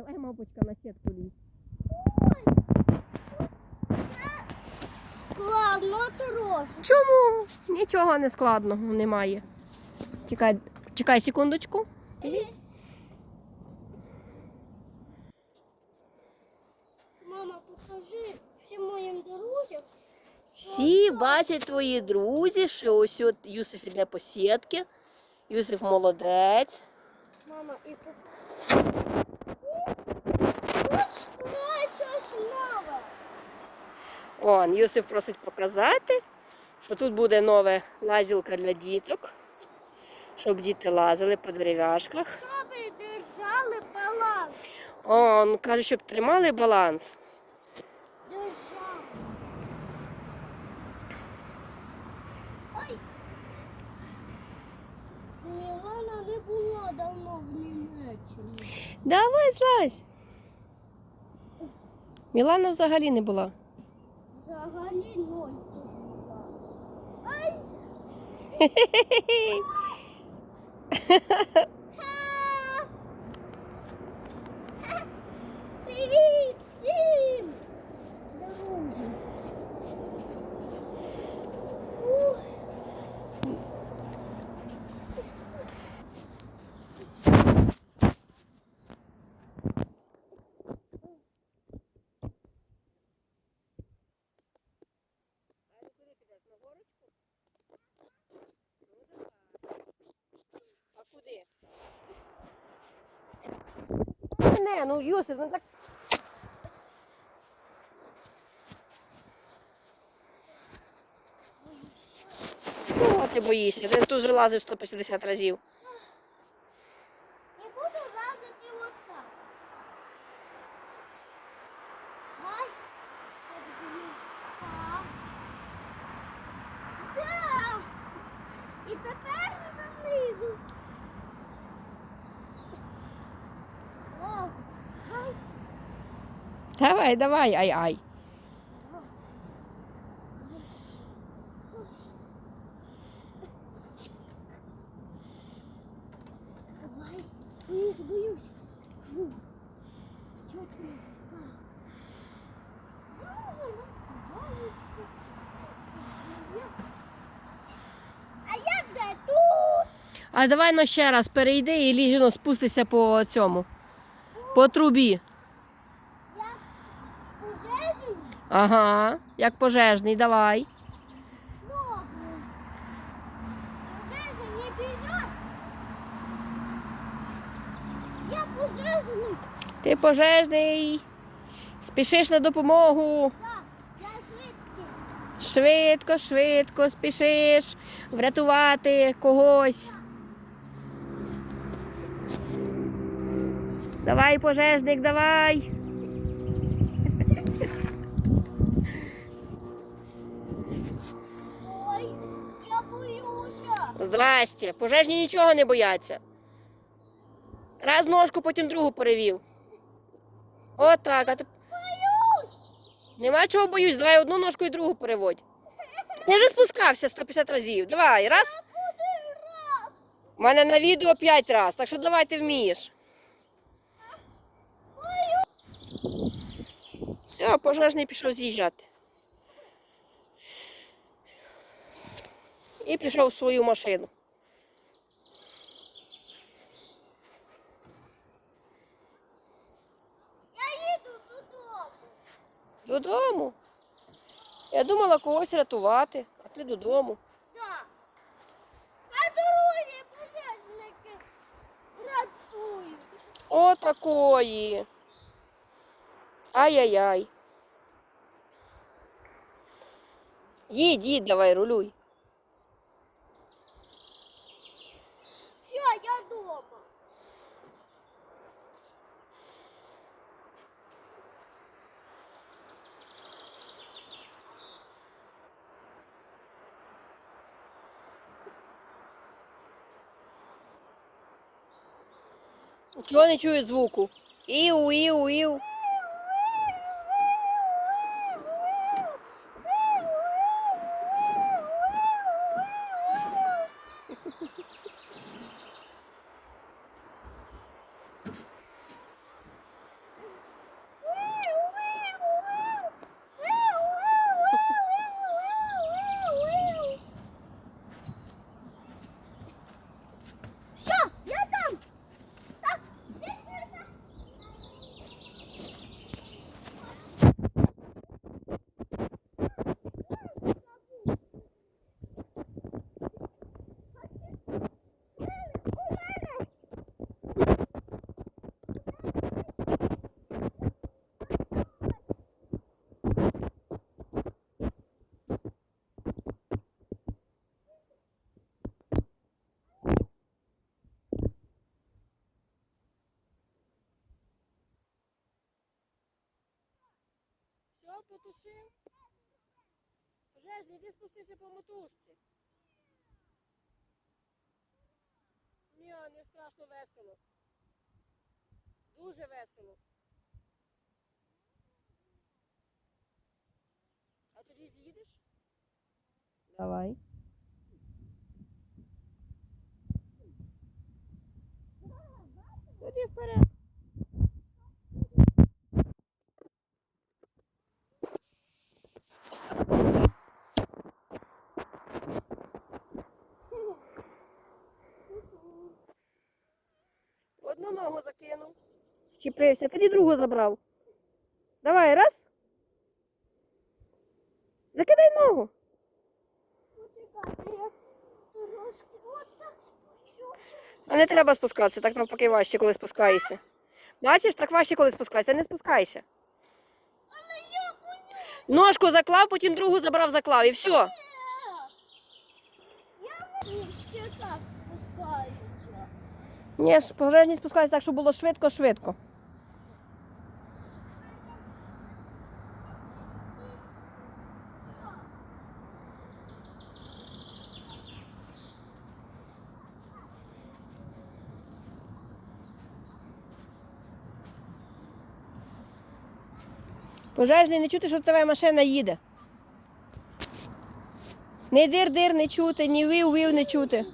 Давай, мавпочка, на сітку лізь. Складно трохи. Чому? Нічого не складного немає. Чекай, чекай секундочку. Мама, покажи всім моїм друзям. Всі бачать твої друзі, що ось от Юсиф іде по сітки. Юсиф молодець. Мама, і покажи. Он, Юсиф просить показати, що тут буде нова лазілка для діток, щоб діти лазили по дерев'яшках. Щоб держали баланс. Он каже, щоб тримали баланс. Держали. Ой. Мілана не була давно в Німеччині. Давай злазь. Мілана взагалі не була. Взагалі ноль тут була. Ай! Не, ну Йосиф, ну так. Чого ти боїшся? Ти тут же лазив 150 разів. Давай, давай, ай-ай. А я де тут? А давай ну ще раз перейди і ліжено спустися по цьому. По трубі. Я пожежу? Ага, як пожежний, давай. Пожежа не біжать. Я пожежний. Ти пожежний. Спішиш на допомогу. Так, я швидкий. Швидко, швидко спішиш врятувати когось. Давай, пожежник, давай. Здрасте. Пожежні нічого не бояться. Раз ножку, потім другу перевів. Отак. А ти... Боюсь. Нема чого боюсь, давай одну ножку і другу переводь. Ти вже спускався 150 разів. Давай, раз. У мене на відео 5 разів, так що давай ти вмієш. Все, пожежний пішов з'їжджати. І пішов в свою машину. Я їду додому. Додому. Я думала когось рятувати, а ти додому. Так. На дорозі пожежники рятують. Отакої. Ай-яй-яй. Їдь, їдь, давай, рулюй. Все, я дома. Чого не чую звуку? Іу, іу, іу. Поклав, потушив. Пожежний, іди спустися по мотузці. Ні, не страшно весело. Дуже весело. А тоді з'їдеш? Давай. Тоді вперед. Одну ногу закинув. Вчепився, тоді другу забрав. Давай, раз. Закидай ногу. А не треба спускатися, так навпаки важче, коли спускаєшся. Бачиш, так важче, коли спускаєшся, не спускайся. Ножку заклав, потім другу забрав, заклав і все. Ще так спускаюся. Ні, ж пожежні спускаються так, щоб було швидко-швидко. Пожежний не чути, що твоя машина їде. Не дир-дир не чути, ні вив-вив не чути.